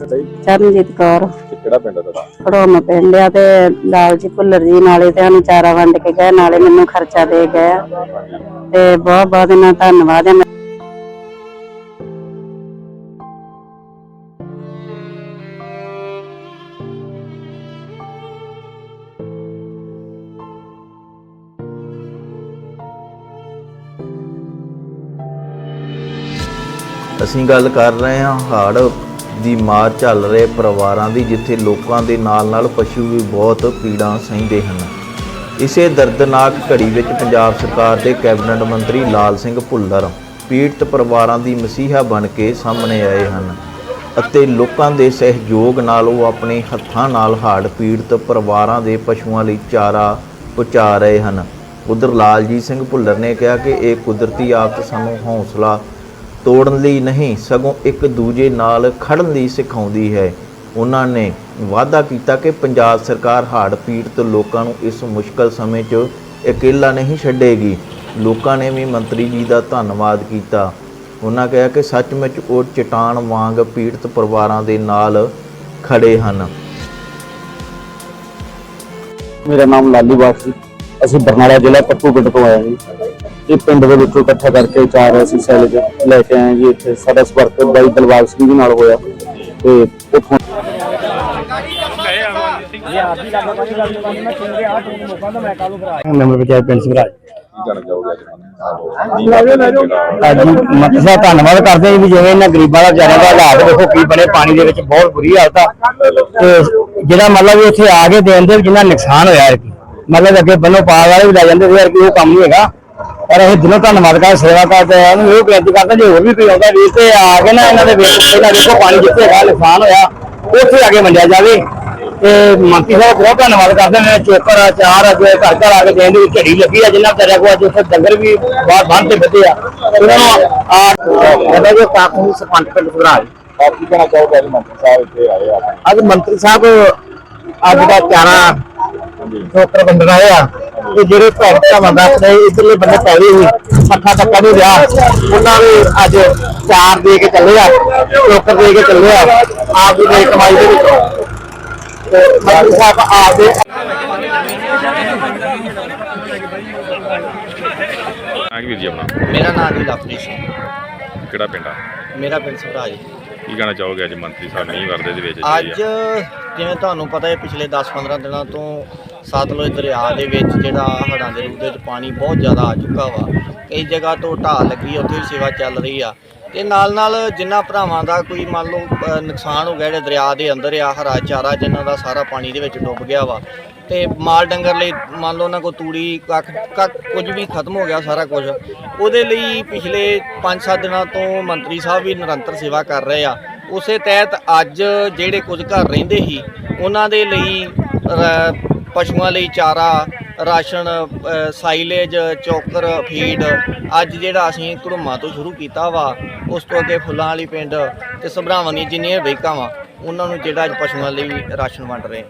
ਚਰਨਜੀਤ ਕੌਰ। ਕਿਹੜਾ ਪਿੰਡ ਆ ਤੁਹਾਡਾ? ਖੜੋਮ ਪਿੰਡ ਆ ਤੇ ਲਾਲ ਜੀ ਭੁੱਲਰ ਜੀ ਨਾਲੇ ਤੇ ਸਾਨੂੰ ਚਾਰਾ ਵੰਡ ਕੇ ਗਏ ਨਾਲੇ ਮੈਨੂੰ ਖਰਚਾ ਦੇ ਗਏ। ਤੇ ਬਹੁਤ ਬਹੁਤ ਇਹਨਾਂ ਦਾ ਧੰਨਵਾਦ ਹੈ। ਅਸੀਂ ਗੱਲ ਕਰ ਰਹੇ ਹਾਂ ਹੜ੍ਹ ਦੀ ਮਾਰ ਝੱਲ ਰਹੇ ਪਰਿਵਾਰਾਂ ਦੀ, ਜਿੱਥੇ ਲੋਕਾਂ ਦੇ ਨਾਲ-ਨਾਲ ਪਸ਼ੂ ਵੀ ਬਹੁਤ ਪੀੜਾਂ ਸਹਿੰਦੇ ਹਨ। ਇਸੇ ਦਰਦਨਾਕ ਘੜੀ ਵਿੱਚ ਪੰਜਾਬ ਸਰਕਾਰ ਦੇ ਕੈਬਨਿਟ ਮੰਤਰੀ ਲਾਲ ਸਿੰਘ ਭੁੱਲਰ ਪੀੜਤ ਪਰਿਵਾਰਾਂ ਦੀ ਮਸੀਹਾ ਬਣ ਕੇ ਸਾਹਮਣੇ ਆਏ ਹਨ ਅਤੇ ਲੋਕਾਂ ਦੇ ਸਹਿਯੋਗ ਨਾਲ ਉਹ ਆਪਣੇ ਹੱਥਾਂ ਨਾਲ ਹੜ੍ਹ ਪੀੜਤ ਪਰਿਵਾਰਾਂ ਦੇ ਪਸ਼ੂਆਂ ਲਈ ਚਾਰਾ ਪਹੁੰਚਾ ਰਹੇ ਹਨ। ਉਧਰ ਲਾਲਜੀਤ ਸਿੰਘ ਭੁੱਲਰ ਨੇ ਕਿਹਾ ਕਿ ਇਹ ਕੁਦਰਤੀ ਆਫਤ ਸਾਨੂੰ ਹੌਸਲਾ ਤੋੜਨ ਲਈ ਨਹੀਂ, ਸਗੋਂ ਇੱਕ ਦੂਜੇ ਨਾਲ ਖੜਨ ਲਈ ਸਿਖਾਉਂਦੀ ਹੈ। ਉਹਨਾਂ ਨੇ ਵਾਅਦਾ ਕੀਤਾ ਕਿ ਪੰਜਾਬ ਸਰਕਾਰ ਹੜ੍ਹ ਪੀੜਤ ਲੋਕਾਂ ਨੂੰ ਇਸ ਮੁਸ਼ਕਲ ਸਮੇਂ 'ਚ ਇਕੱਲਾ ਨਹੀਂ ਛੱਡੇਗੀ। ਲੋਕਾਂ ਨੇ ਵੀ ਮੰਤਰੀ ਜੀ ਦਾ ਧੰਨਵਾਦ ਕੀਤਾ। ਉਹਨਾਂ ਕਿਹਾ ਕਿ ਸੱਚਮੁੱਚ ਉਹ ਚਟਾਨ ਵਾਂਗ ਪੀੜਤ ਪਰਿਵਾਰਾਂ ਦੇ ਨਾਲ ਖੜੇ ਹਨ। ਮੇਰਾ ਨਾਮ ਲਾਲੀ ਬਾਗ ਸੀ ਅਸੀਂ ਬਰਨਾਲਾ ਜ਼ਿਲ੍ਹਾ ਪੱਪੂ ਪਿੰਡ ਤੋਂ ਆਏ ਹਾਂ ਜੀ। ਇਹ ਪਿੰਡ ਦੇ ਵਿੱਚੋਂ ਇਕੱਠਾ ਕਰਕੇ ਚਾਰ ਅਸੀਂ ਸੈਲ ਲੈ ਕੇ ਆਏ ਜੀ ਇੱਥੇ। ਸਾਡਾ ਸੰਪਰਕ ਬਾਈ ਬਲਵਾਗ ਸਿੰਘ ਜੀ ਨਾਲ ਹੋਇਆ ਤੇ ਉੱਥੋਂ ਪਿੰਡ ਸਿੰਘਰਾਜ ਅੱਜ ਧੰਨਵਾਦ ਕਰਦੇ ਹਾਂ ਵੀ ਜਿਵੇਂ ਇਹਨਾਂ ਗਰੀਬਾਂ ਦਾ ਵਿਚਾਰਿਆਂ ਦਾ ਹਾਲਾਤ ਦੇਖੋ ਕੀ ਬਣੇ ਪਾਣੀ ਦੇ ਵਿੱਚ ਬਹੁਤ ਬੁਰੀ ਹਾਲਤ ਆ। ਤੇ ਜਿਹੜਾ ਮਤਲਬ ਵੀ ਉੱਥੇ ਆ ਕੇ ਦੇਣ ਦੇ ਜਿੰਨਾ ਨੁਕਸਾਨ ਹੋਇਆ ਹੈ ਮਤਲਬ ਅੱਗੇ ਬੰਨੋ ਪਾ ਵਾਲੇ ਵੀ ਲੈ ਜਾਂਦੇ ਸੀ ਯਾਰ ਕਿ ਉਹ ਕੰਮ ਨਹੀਂ ਹੈਗਾ। ਪਰ ਅਸੀਂ ਦਿਲੋਂ ਧੰਨਵਾਦ ਕਰਦੇ ਸੇਵਾ ਕਰਦੇ ਆ ਉਹਨੂੰ ਇਹ ਬੇਨਤੀ ਕਰਦੇ ਜੇ ਹੋਰ ਵੀ ਕੋਈ ਆਉਂਦਾ ਵੀਰ ਤੇ ਆ ਕੇ ਨਾ ਇਹਨਾਂ ਦੇ ਵਿੱਚ ਪਹਿਲਾਂ ਦੇਖੋ ਪਾਣੀ ਜਿੱਥੇ ਹੈਗਾ ਨੁਕਸਾਨ ਹੋਇਆ ਉੱਥੇ ਆ ਕੇ ਵੰਡਿਆ ਜਾਵੇ। ਤੇ ਮੰਤਰੀ ਸਾਹਿਬ ਬਹੁਤ ਧੰਨਵਾਦ ਕਰਦੇ ਨੇ ਚੋਕਰ ਚਾਰ ਅੱਜ ਘਰ ਘਰ ਆ ਕੇ ਦੇਣ ਦੀ ਝੜੀ ਲੱਗੀ ਆ ਜਿੰਨਾ ਵਿਚਾਰਿਆਂ ਕੋਲ ਅੱਜ ਉੱਥੇ ਡੰਗਰ ਵੀ ਬਾਹਰ ਬੰਨ ਤੇ ਬੱਧੇ ਆ। ਉਹਨਾਂ ਨੂੰ ਆ ਕਹਿੰਦਾ ਜੋ ਕਾਕੂ ਸਰਪੰਚ ਪਿੰਡ ਸੁਧਰਾਜ ਆਪ ਕੀ ਕਹਿਣਾ ਚਾਹੋਗੇ ਅੱਜ ਮੰਤਰੀ ਸਾਹਿਬ ਇੱਥੇ ਆਏ ਆ। ਅੱਜ ਮੰਤਰੀ ਸਾਹਿਬ ਅੱਜ ਦਾ ਚਾਰਾ ਚੋਕਰ ਵੰਡਣ ਆਏ ਤੇ ਜਿਹੜੇ ਭੈਣ ਭਰਾਵਾਂ ਦਾ ਆਪਣੇ ਇਧਰਲੇ ਬੰਦੇ ਪੈਰੀ ਸੀ ਪੱਖਾ ਤੱਕਾ ਨਹੀਂ ਰਿਹਾ। ਉਹਨਾਂ ਨੇ ਅੱਜ ਚਾਰ ਦੇ ਕੇ ਚੱਲੇ ਆ ਚੋਕਰ ਦੇ ਕੇ ਚੱਲੇ ਆ ਆਪ ਦੀ ਕਮਾਈ ਦੇ ਵਿੱਚੋਂ। ਤੇ ਮੰਤਰੀ ਸਾਹਿਬ ਆਪ ਦੇ ਆ ਵੀਰ ਜੀ ਆਪਣਾ? ਮੇਰਾ ਨਾਮ ਜੀ ਲਵਪ੍ਰੀਤ ਸਿੰਘ। ਕਿਹੜਾ ਪਿੰਡ ਆ? ਮੇਰਾ ਪਿੰਡ ਸਭਰਾਜ ਕੀ ਕਹਿਣਾ ਚਾਹੋਗੇ ਅੱਜ ਮੰਤਰੀ ਸਾਹਿਬ ਨਹੀਂ ਵਰਦੇ ਦੇ ਵਿੱਚ ਅੱਜ ਜਿਵੇਂ ਤੁਹਾਨੂੰ ਪਤਾ ਹੈ ਪਿਛਲੇ 10-15 ਦਿਨਾਂ ਤੋਂ ਸਤਲੁਜ ਦਰਿਆ ਦੇ ਵਿੱਚ ਜਿਹੜਾ ਹੜ੍ਹਾਂ ਦੇ ਰੂਪ ਦੇ ਵਿੱਚ ਪਾਣੀ ਬਹੁਤ ਜ਼ਿਆਦਾ ਆ ਚੁੱਕਾ ਵਾ। ਕਈ ਜਗ੍ਹਾ ਤੋਂ ਢਾਹ ਲੱਗੀ ਆ, ਉੱਥੇ ਵੀ ਸੇਵਾ ਚੱਲ ਰਹੀ ਆ। ਤੇ ਨਾਲ ਨਾਲ ਜਿਨ੍ਹਾਂ ਭਰਾਵਾਂ ਦਾ ਕੋਈ ਮੰਨ ਲਓ ਨੁਕਸਾਨ ਹੋ ਗਿਆ, ਜਿਹੜੇ ਦਰਿਆ ਦੇ ਅੰਦਰ ਆ, ਹਰਾ ਚਾਰਾ ਜਿਨ੍ਹਾਂ ਦਾ ਸਾਰਾ ਪਾਣੀ ਦੇ ਵਿੱਚ ਡੁੱਬ ਗਿਆ ਵਾ, ਤੇ ਮਾਲ ਡੰਗਰ ਲਈ ਮੰਨ ਲਓ ਉਹਨਾਂ ਕੋ ਤੂੜੀ ਕੱਖ ਕੱਖ ਕੁਝ ਵੀ ਖਤਮ ਹੋ ਗਿਆ ਸਾਰਾ ਕੁਝ, ਉਹਦੇ ਲਈ ਪਿਛਲੇ 5-7 ਦਿਨਾਂ ਤੋਂ ਮੰਤਰੀ ਸਾਹਿਬ ਵੀ ਨਿਰੰਤਰ ਸੇਵਾ ਕਰ ਰਹੇ ਆ। ਉਸੇ ਤਹਿਤ ਅੱਜ ਜਿਹੜੇ ਕੁਝ ਘਰ ਰਹਿੰਦੇ ਸੀ, ਉਹਨਾਂ ਦੇ ਲਈ ਪਸ਼ੂਆਂ ਲਈ ਚਾਰਾ ਰਾਸ਼ਨ ਸਾਈਲੇਜ ਚੋਕਰ ਫੀਡ ਅੱਜ ਜਿਹੜਾ ਅਸੀਂ ਘੜੂਮਾ ਤੋਂ ਸ਼ੁਰੂ ਕੀਤਾ ਵਾ ਉਸ ਤੋਂ ਅੱਗੇ ਫੁੱਲਾਂ ਵਾਲੀ ਪਿੰਡ ਤੇ ਸਭਰਾਵਾਂ ਦੀਆਂ ਜਿੰਨੀਆਂ ਵੇਕਾਂ ਵਾ ਉਹਨਾਂ ਨੂੰ ਜਿਹੜਾ ਅੱਜ ਪਸ਼ੂਆਂ ਲਈ ਰਾਸ਼ਨ ਵੰਡ ਰਹੇ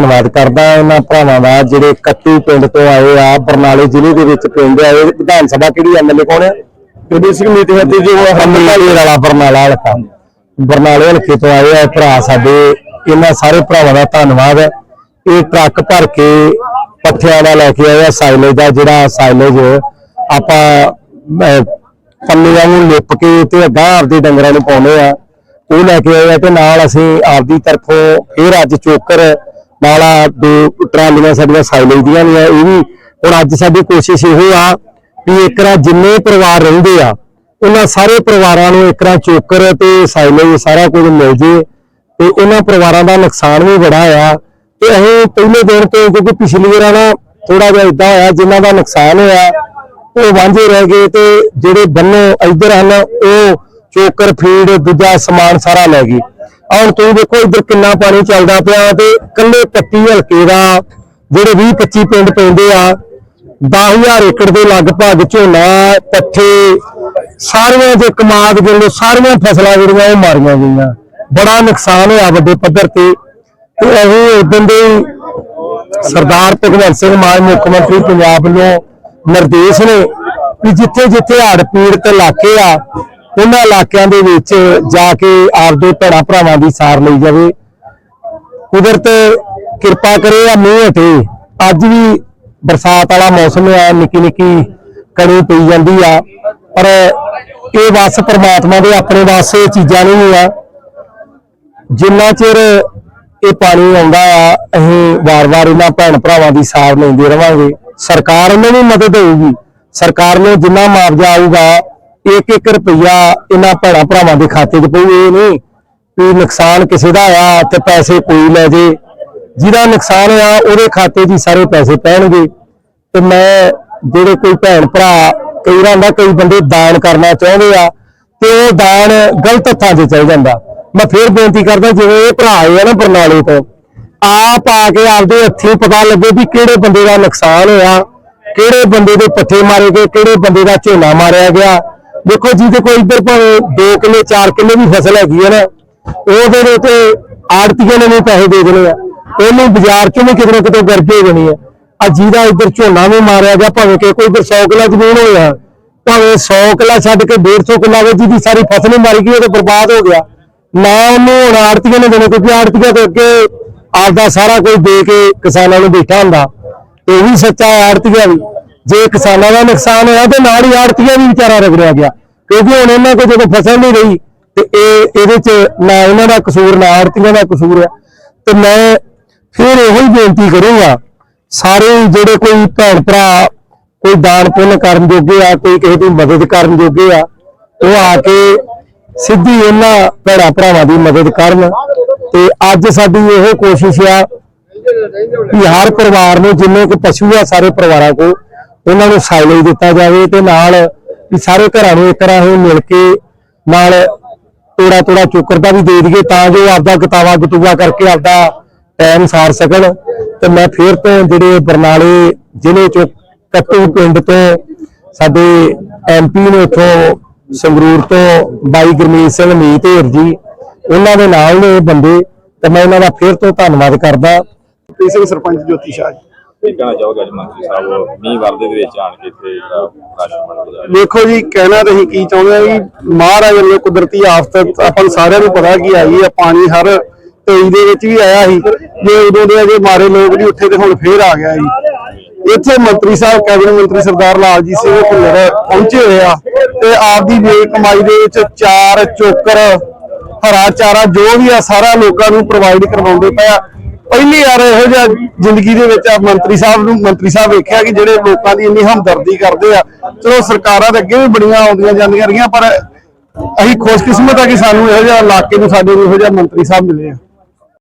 ਧੰਨਵਾਦ ਕਰਦਾ ਇਹਨਾਂ ਭਰਾਵਾਂ ਦਾ ਜਿਹੜੇ ਕੱਟੂ ਪਿੰਡ ਤੋਂ ਆਏ ਆ ਬਰਨਾਲੇ ਜ਼ਿਲ੍ਹੇ ਦੇ ਵਿੱਚ ਪਿੰਡ ਆਏ ਵਿਧਾਨ ਸਭਾ ਕਿਹੜੀ ਐਮਐਲਏ ਕੌਣ ਹੈ ਕਿਹੜੀ ਸਿੰਘ ਮੀਤ ਹੈ ਜੋ ਹਮਲੇ ਵਾਲਾ ਬਰਨਾਲਾ ਹਲਕਾ ਬਰਨਾਲੇ ਹਲਕੇ ਤੋਂ ਆਏ ਆ ਭਰਾ ਸਾਡੇ ਇਹਨਾਂ ਸਾਰੇ ਭਰਾਵਾਂ ਦਾ ਧੰਨਵਾਦ। ਇਹ ਟਰੱਕ ਭਰ ਕੇ ਪੱਠਿਆਂ ਦਾ ਲੈ ਕੇ ਆਏ ਆ ਸਾਈਲੇਜ ਦਾ ਜਿਹੜਾ ਸਾਈਲੇਜ ਆਪਾਂ ਅਹ, ਪੰਨੀਆਂ ਨੂੰ ਲਿਪ ਕੇ ਤੇ ਅਗਾਂਹ ਆਪਦੇ ਡੰਗਰਾਂ ਨੂੰ ਪਾਉਂਦੇ ਆ। ਉਹ ਲੈ ਕੇ ਆਏ ਆ ਤੇ ਨਾਲ ਅਸੀਂ ਆਪਦੀ ਤਰਫੋਂ ਫਿਰ ਅੱਜ ਚੋਕਰ ਨਾਲ ਆ ਦੋ ਟਰਾਲੀਆਂ ਸਾਡੀਆਂ ਸਾਈਲੇਜ ਦੀਆਂ ਵੀ ਆ ਇਹ ਵੀ ਹੁਣ ਅੱਜ ਸਾਡੀ ਕੋਸ਼ਿਸ਼ ਇਹੋ ਆ ਵੀ ਇੱਕਰਾ ਜਿੰਨੇ ਪਰਿਵਾਰ ਰਹਿੰਦੇ ਆ ਉਹਨਾਂ ਸਾਰੇ ਪਰਿਵਾਰਾਂ ਨੂੰ ਇੱਕਰਾ ਚੋਕਰ ਤੇ ਸਾਈਲੇਜ ਸਾਰਾ ਕੁਝ ਮਿਲ ਜੇ ਤੇ ਉਹਨਾਂ ਪਰਿਵਾਰਾਂ ਦਾ ਨੁਕਸਾਨ ਵੀ ਬੜਾ ਆ। ਤੇ ਅਸੀਂ ਪਹਿਲੇ ਦਿਨ ਤੋਂ ਕਿਉਂਕਿ ਪਿਛਲੀ ਵਾਰ ਨਾ ਥੋੜਾ ਜਿਹਾ ਇਦਾਂ ਹੋਇਆ, ਜਿਨ੍ਹਾਂ ਦਾ ਨੁਕਸਾਨ ਹੋਇਆ, ਉਹ ਵਾਂਝੇ ਰਹਿ ਗਏ ਤੇ ਜਿਹੜੇ ਬੰਨੋ ਇੱਧਰ ਹਨ, ਉਹ ਚੋਕਰ, ਫੀਡ, ਦੂਜਾ ਸਮਾਨ ਸਾਰਾ ਲੈ ਗਏ। ਹੁਣ ਤੁਸੀਂ ਦੇਖੋ ਇੱਧਰ ਕਿੰਨਾ ਪਾਣੀ ਚੱਲਦਾ ਪਿਆ ਤੇ ਕੱਲੇ ਪੱਟੀ ਹਲਕੇ ਦਾ ਜਿਹੜੇ 20 25 ਪਿੰਡ ਪੈਂਦੇ ਆ 10000 ਏਕੜ ਦੇ ਲਗਭਗ ਝੋਨਾ, ਪੱਠੇ, ਸਾਰੀਆਂ ਦੇ ਕਮਾਦ ਜਿਹੜੇ ਸਾਰੀਆਂ ਫਸਲਾਂ ਜਿਹੜੀਆਂ ਉਹ ਮਾਰੀਆਂ ਗਈਆਂ। ਬੜਾ ਨੁਕਸਾਨ ਹੋਇਆ ਵੱਡੇ ਪੱਧਰ ਤੇ। ਤੇ ਅਸੀਂ ਉਦੋਂ ਦੇ ਸਰਦਾਰ ਭਗਵੰਤ ਸਿੰਘ ਮਾਨ, ਮੁੱਖ ਮੰਤਰੀ ਪੰਜਾਬ ਵੱਲੋਂ ਨਿਰਦੇਸ਼ ਨੇ ਵੀ ਜਿੱਥੇ ਜਿੱਥੇ ਹੜ ਪੀੜਤ ਇਲਾਕੇ ਆ, ਉਹਨਾਂ ਇਲਾਕਿਆਂ ਦੇ ਵਿੱਚ ਜਾ ਕੇ ਆਪਦੇ ਭੈਣਾਂ ਭਰਾਵਾਂ ਦੀ ਸਾਰ ਲਈ ਜਾਵੇ। ਕੁਦਰਤ ਕਿਰਪਾ ਕਰੇ ਆ ਮੀਂਹ ਹਟੇ। ਅੱਜ ਵੀ ਬਰਸਾਤ ਵਾਲਾ ਮੌਸਮ ਆ, ਨਿੱਕੀ ਨਿੱਕੀ ਕਣੀ ਪਈ ਜਾਂਦੀ ਆ। ਪਰ ਇਹ ਵਸ ਪਰਮਾਤਮਾ ਦੇ ਆਪਣੇ ਵਾਸਤੇ ਚੀਜ਼ਾਂ ਨਹੀਂ ਆ। ਜਿੰਨਾ ਚਿਰ ਇਹ ਪਾਣੀ ਆਉਂਦਾ ਆ, ਅਸੀਂ ਵਾਰ-ਵਾਰ ਇਹਨਾਂ ਭੈਣ ਭਰਾਵਾਂ ਦੀ ਸਾਰ ਲੈਂਦੇ ਰਵਾਂਗੇ। ਸਰਕਾਰ ਨੂੰ ਵੀ ਮਦਦ ਹੋਊਗੀ। ਸਰਕਾਰ ਨੂੰ ਜਿੰਨਾ ਮੁਆਵਜ਼ਾ ਆਊਗਾ ਇੱਕ ਇੱਕ ਰੁਪਈਆ ਇਹਨਾਂ ਭੈਣਾਂ ਭਰਾਵਾਂ ਦੇ ਖਾਤੇ 'ਚ ਪਊ, ਇਹ ਨਹੀਂ ਵੀ ਨੁਕਸਾਨ ਕਿਸੇ ਦਾ ਆ ਤੇ ਪੈਸੇ ਕੋਈ ਲੈ ਜੇ। ਜਿਹਦਾ ਨੁਕਸਾਨ ਆ, ਉਹਦੇ ਖਾਤੇ 'ਚ ਹੀ ਸਾਰੇ ਪੈਸੇ ਪੈਣਗੇ। ਤੇ ਮੈਂ ਜਿਹੜੇ ਕੋਈ ਭੈਣ ਭਰਾ ਕਈ ਵਾਰ ਕਈ ਬੰਦੇ ਦਾਨ ਕਰਨਾ ਚਾਹੁੰਦੇ ਆ, ਤੇ ਉਹ ਦਾਨ ਗਲਤ ਹੱਥਾਂ 'ਚ ਚਲ ਜਾਂਦਾ। ਮੈਂ ਫੇਰ ਬੇਨਤੀ ਕਰਦਾ ਜਿਵੇਂ ਇਹ ਭਰਾ ਆਏ ਆ ਨਾ ਬਰਨਾਲੇ ਤੋਂ, ਆਪ ਆ ਕੇ ਆਪਦੇ ਹੱਥੀਂ ਪਤਾ ਲੱਗੇ ਵੀ ਕਿਹੜੇ ਬੰਦੇ ਦਾ ਨੁਕਸਾਨ ਹੋਇਆ, ਕਿਹੜੇ ਬੰਦੇ ਦੇ ਪੱਠੇ ਮਾਰੇ ਗਏ, ਕਿਹੜੇ ਬੰਦੇ ਦਾ ਝੋਨਾ ਮਾਰਿਆ ਗਿਆ। ਦੇਖੋ ਜਿਹਦੇ ਕੋਈ ਇੱਧਰ ਭਾਵੇਂ 2 ਕਿੱਲੇ 4 ਕਿੱਲੇ ਵੀ ਫਸਲ ਹੈਗੀ ਹੈ ਨਾ, ਉਹਦੇ ਦੇ ਤੇ ਆੜਤੀਆਂ ਨੇ ਵੀ ਪੈਸੇ ਦੇ ਦੇਣੇ ਆ। ਉਹਨੂੰ ਬਾਜ਼ਾਰ ਚੋਂ ਵੀ ਕਿਤੇ ਨਾ ਕਿਤੇ ਗਰਜੇ ਹੋ ਜਾਣੀ ਆ। ਆ ਜਿਹਦਾ ਇੱਧਰ ਝੋਨਾ ਵੀ ਮਾਰਿਆ ਗਿਆ, ਭਾਵੇਂ ਕਿ ਕੋਈ ਇੱਧਰ 100 ਕਿੱਲਾ ਜ਼ਮੀਨ ਹੋਇਆ, ਭਾਵੇਂ 100 ਕਿੱਲਾ ਛੱਡ ਕੇ 150 ਕਿੱਲਾ ਵਿੱਚ ਜਿਹਦੀ ਸਾਰੀ ਫਸਲ ਹੀ ਮਾਰੀ ਗਈ, ਉਹ ਤੇ ਬਰਬਾਦ ਹੋ ਗਿਆ। ਨਾ ਉਹਨੂੰ ਹੁਣ ਆੜਤੀਆਂ ਨੇ ਦੇਣੇ, ਕਿਉਂਕਿ ਆੜਤੀਆਂ ਤੇ ਅੱਗੇ ਆਪਦਾ ਸਾਰਾ ਕੁਝ ਦੇ ਕੇ ਕਿਸਾਨਾਂ ਨੂੰ ਬੈਠਾ ਹੁੰਦਾ। ਤੇ ਇਹ ਵੀ ਸੱਚਾ ਆੜਤੀਆ ਵੀ ਜੇ ਕਿਸਾਨਾਂ ਦਾ ਨੁਕਸਾਨ ਹੋਇਆ, ਤੇ ਨਾਲ ਹੀ ਆੜਤੀਆ ਵੀ ਵਿਚਾਰਾ ਰਗੜਿਆ ਗਿਆ। ਕਿਉਂਕਿ ਹੁਣ ਇਹਨਾਂ ਕੋਲ ਜਦੋਂ ਫਸਲ ਨਹੀਂ ਰਹੀ, ਤੇ ਇਹ, ਇਹਦੇ ਚ ਨਾ ਉਹਨਾਂ ਦਾ ਕਸੂਰ, ਨਾ ਆੜਤੀਆਂ ਦਾ ਕਸੂਰ ਹੈ ਤੇ ਮੈਂ ਫਿਰ ਇਹੋ ਹੀ ਬੇਨਤੀ ਕਰੂੰਗਾ, ਸਾਰੇ ਜਿਹੜੇ ਕੋਈ ਭੈਣ ਭਰਾ, ਕੋਈ ਦਾਨ ਪੁੰਨ ਕਰਨ ਜੋਗੇ ਆ, ਕੋਈ ਕਿਸੇ ਦੀ ਮਦਦ ਕਰਨ ਜੋਗੇ ਆ, ਉਹ ਆ ਕੇ ਸਿੱਧੀ ਇਹਨਾਂ ਭੈਣਾਂ ਭਰਾਵਾਂ ਦੀ ਮਦਦ ਕਰਨ ਤੇ ਅੱਜ ਸਾਡੀ ਇਹੋ ਕੋਸ਼ਿਸ਼ ਆ ਕਿ ਹਰ ਪਰਿਵਾਰ ਨੂੰ ਜਿੰਨੇ ਕੁ ਪਸ਼ੂ ਆ ਸਾਰੇ ਪਰਿਵਾਰਾਂ ਕੋ ਉਹਨਾਂ ਨੂੰ ਸਾਈਲੇਜ ਦਿੱਤਾ ਜਾਵੇ ਤੇ ਨਾਲ ਵੀ ਸਾਰੇ ਘਰਾਂ ਨੂੰ ਇੱਕ ਤਰ੍ਹਾਂ ਮਿਲ ਕੇ ਨਾਲ ਤੋੜਾ ਤੋੜਾ ਚੋਕਰ ਦਾ ਵੀ ਦੇ ਦਈਏ ਤਾਂ ਜੋ ਆਪਦਾ ਗਤਾਵਾ ਗਤੂਆ ਕਰਕੇ ਆਪਦਾ ਟਾਈਮ ਸਾਰ ਸਕਣ। ਤੇ ਮੈਂ ਫੇਰ ਤੋਂ ਜਿਹੜੇ ਬਰਨਾਲੇ ਜ਼ਿਲ੍ਹੇ ਚੋਂ ਕੱਟੂ ਪਿੰਡ ਤੋਂ ਸਾਡੇ ਐਮਪੀ ਨੇ ਇੱਥੋਂ ਸੰਗਰੂਰ ਤੋਂ ਬਾਈ ਗੁਰਮੀਤ ਸਿੰਘ ਮੀਤ ਢੇਰ ਜੀ ਉਹਨਾਂ ਦੇ ਨਾਲ ਨੇ ਇਹ ਬੰਦੇ ਤੇ ਮੈਂ ਇਹਨਾਂ ਦਾ ਫੇਰ ਤੋਂ ਧੰਨਵਾਦ ਕਰਦਾ। ਪ੍ਰੀਤ ਸਿੰਘ ਸਰਪੰਚ ਜੋਤੀ ਸ਼ਾਹ ਜੀ। ਕੀ ਕਹਿਣਾ ਚਾਹੋਗੇ ਅੱਜ ਮੰਤਰੀ ਸਾਹਿਬ? ਮੀਂਹ ਵਰਦੇ ਦੇ ਵਿੱਚ ਆਣ ਕੇ ਇੱਥੇ ਜਿਹੜਾ ਰਾਸ਼ਨ ਦੇਖੋ ਜੀ ਕਹਿਣਾ ਤਾਂ ਅਸੀਂ ਕੀ ਚਾਹੁੰਦੇ ਆ ਵੀ ਮਹਾਰਾਜ ਵੱਲੋਂ ਕੁਦਰਤੀ ਆਫਤ ਆਪਾਂ ਨੂੰ ਸਾਰਿਆਂ ਨੂੰ ਪਤਾ ਕੀ ਆਈ ਆ ਪਾਣੀ ਹਰ 23 ਦੇ ਵਿੱਚ ਵੀ ਆਇਆ ਸੀ। ਜੇ ਉਦੋਂ ਦੇ ਅਜੇ ਮਾਰੇ ਲੋਕ ਨਹੀਂ ਉੱਠੇ ਤੇ ਹੁਣ ਫੇਰ ਆ ਗਿਆ ਜੀ ਇੱਥੇ ਮੰਤਰੀ ਸਾਹਿਬ ਕੈਬਨਿਟ ਮੰਤਰੀ ਸਰਦਾਰ ਲਾਲਜੀਤ ਸਿੰਘ ਭੁੱਲਰ ਪਹੁੰਚੇ ਹੋਏ ਆ। ਤੇ ਆਪਦੀ ਵੇਖ ਕਮਾਈ ਦੇ ਵਿੱਚ ਚਾਰ ਚੋਕਰ, ਹਰਾ ਚਾਰਾ, ਜੋ ਵੀ ਆ, ਸਾਰਾ ਲੋਕਾਂ ਨੂੰ ਪ੍ਰੋਵਾਈਡ ਕਰਵਾਉਂਦੇ ਪਏ ਆ। ਪਹਿਲੀ ਵਾਰ ਇਹੋ ਜਿਹਾ ਜ਼ਿੰਦਗੀ ਦੇ ਵਿੱਚ ਆ ਮੰਤਰੀ ਸਾਹਿਬ ਨੂੰ, ਮੰਤਰੀ ਸਾਹਿਬ ਵੇਖਿਆ ਕਿ ਜਿਹੜੇ ਲੋਕਾਂ ਦੀ ਇੰਨੀ ਹਮਦਰਦੀ ਕਰਦੇ ਆ। ਚਲੋ ਸਰਕਾਰਾਂ ਦੇ ਅੱਗੇ ਵੀ ਬੜੀਆਂ ਆਉਂਦੀਆਂ ਜਾਂਦੀਆਂ ਰਹੀਆਂ, ਪਰ ਅਸੀਂ ਖੁਸ਼ਕਿਸਮਤ ਆ ਕਿ ਸਾਨੂੰ ਇਹੋ ਜਿਹਾ ਇਲਾਕੇ ਨੂੰ ਸਾਡੇ ਨੂੰ ਇਹੋ ਜਿਹਾ ਮੰਤਰੀ ਸਾਹਿਬ ਮਿਲੇ ਆ।